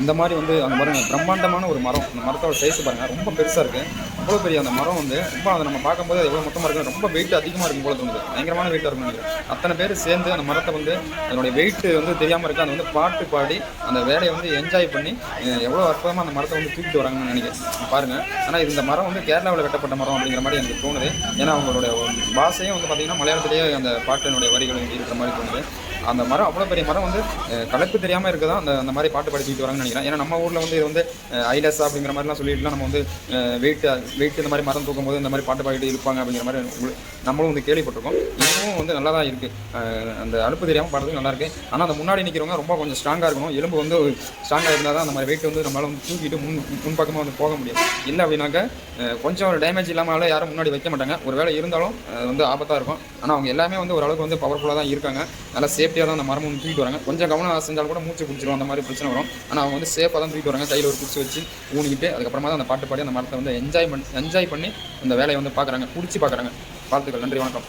இந்த மாதிரி வந்து அந்த மரம் பிரம்மாண்டமான ஒரு மரம். அந்த மரத்தோட சைஸ் பாருங்கள் ரொம்ப பெருசாக இருக்குது அவ்வளோ பெரிய அந்த மரம் வந்து ரொம்ப அதை நம்ம பார்க்கும்போது அது எவ்வளோ மொத்தமாக இருக்குது ரொம்ப வெயிட் அதிகமாக இருக்கும் போல தோணுது. பயங்கரமான வெயிட்டாக இருக்கும் நினைக்கிறேன். அத்தனை பேர் சேர்ந்து அந்த மரத்தை வந்து அதனுடைய வெயிட் வந்து தெரியாமல் இருக்குது அதை வந்து பாட்டு பாடி அந்த வேலையை வந்து என்ஜாய் பண்ணி எவ்வளோ அற்புதமாக அந்த மரத்தை வந்து தூக்கிட்டு வராங்கன்னு நினைக்கிறேன். பாருங்கள் ஆனால் இந்த மரம் வந்து கேரளாவில் கட்டப்பட்ட மரம் அப்படிங்கிற மாதிரி எனக்கு தோணுது. ஏன்னா அவங்களோட பாஷையும் வந்து பார்த்திங்கன்னா மலையாளத்திலேயே அந்த பாட்டினுடைய வரிகள் இருக்கிற மாதிரி தோணுது. அந்த மரம் அவ்வளோ பெரிய மரம் வந்து கலப்பு தெரியாமல் இருக்கதான் அந்த அந்த மாதிரி பாட்டு படிச்சுட்டு வராங்க நினைக்கிறேன். ஏன்னா நம்ம ஊரில் வந்து இது வந்து ஐலஸ் அப்படிங்கிற மாதிரிலாம் சொல்லிட்டுலாம் நம்ம வந்து வெயிட் வெயிட் இந்த மாதிரி மரம் தூக்கும் போது இந்த மாதிரி பாட்டு பாடிட்டு இருப்பாங்க அப்படிங்கிற மாதிரி நம்மளும் வந்து கேள்விப்பட்டிருக்கோம். இன்னமும் வந்து நல்லா தான் இருக்குது அந்த அழுப்பு தெரியாமல் பாடுறதுக்கு நல்லாயிருக்கு ஆனால் அந்த முன்னாடி நிற்கிறவங்க ரொம்ப கொஞ்சம் ஸ்ட்ராங்காக இருக்கணும். எலும்பு வந்து ஸ்ட்ராங்காக இருந்தால் தான் அந்த மாதிரி வெயிட் வந்து நம்மளால வந்து தூக்கிட்டு முன் முன்பக்கமாக வந்து போக முடியும். இல்லை அப்படின்னாக்க கொஞ்சம் ஒரு டேமேஜ் இல்லாமல் யாரும் முன்னாடி வைக்க மாட்டாங்க. ஒரு வேளை இருந்தாலும் வந்து ஆபத்தாக இருக்கும். ஆனால் அவங்க எல்லாமே வந்து ஓரளவுக்கு வந்து பவர்ஃபுல்லாக தான் இருக்காங்க. நல்லா சேஃப்டியாக தான் அந்த மரம் வந்து தூக்கிட்டு வராங்க. கொஞ்சம் கவனம் செஞ்சாலும் கூட மூச்சு பிடிச்சிரும். அந்த மாதிரி பிரச்சனை வரும். ஆனால் அவங்க வந்து சேஃபாக தான் தூக்கிட்டு வராங்க. கையில் ஒரு குடிச்சு வச்சு ஊனிக்கிட்டு அதுக்கப்புறமா தான் அந்த பாட்டு பாடி அந்த மரத்தை வந்து என்ஜாய் பண்ணி என்ஜாய் பண்ணி அந்த வேலையை வந்து பார்க்குறாங்க பிடிச்சி பார்க்குறாங்க வாழ்த்துக்கள். நன்றி வணக்கம்.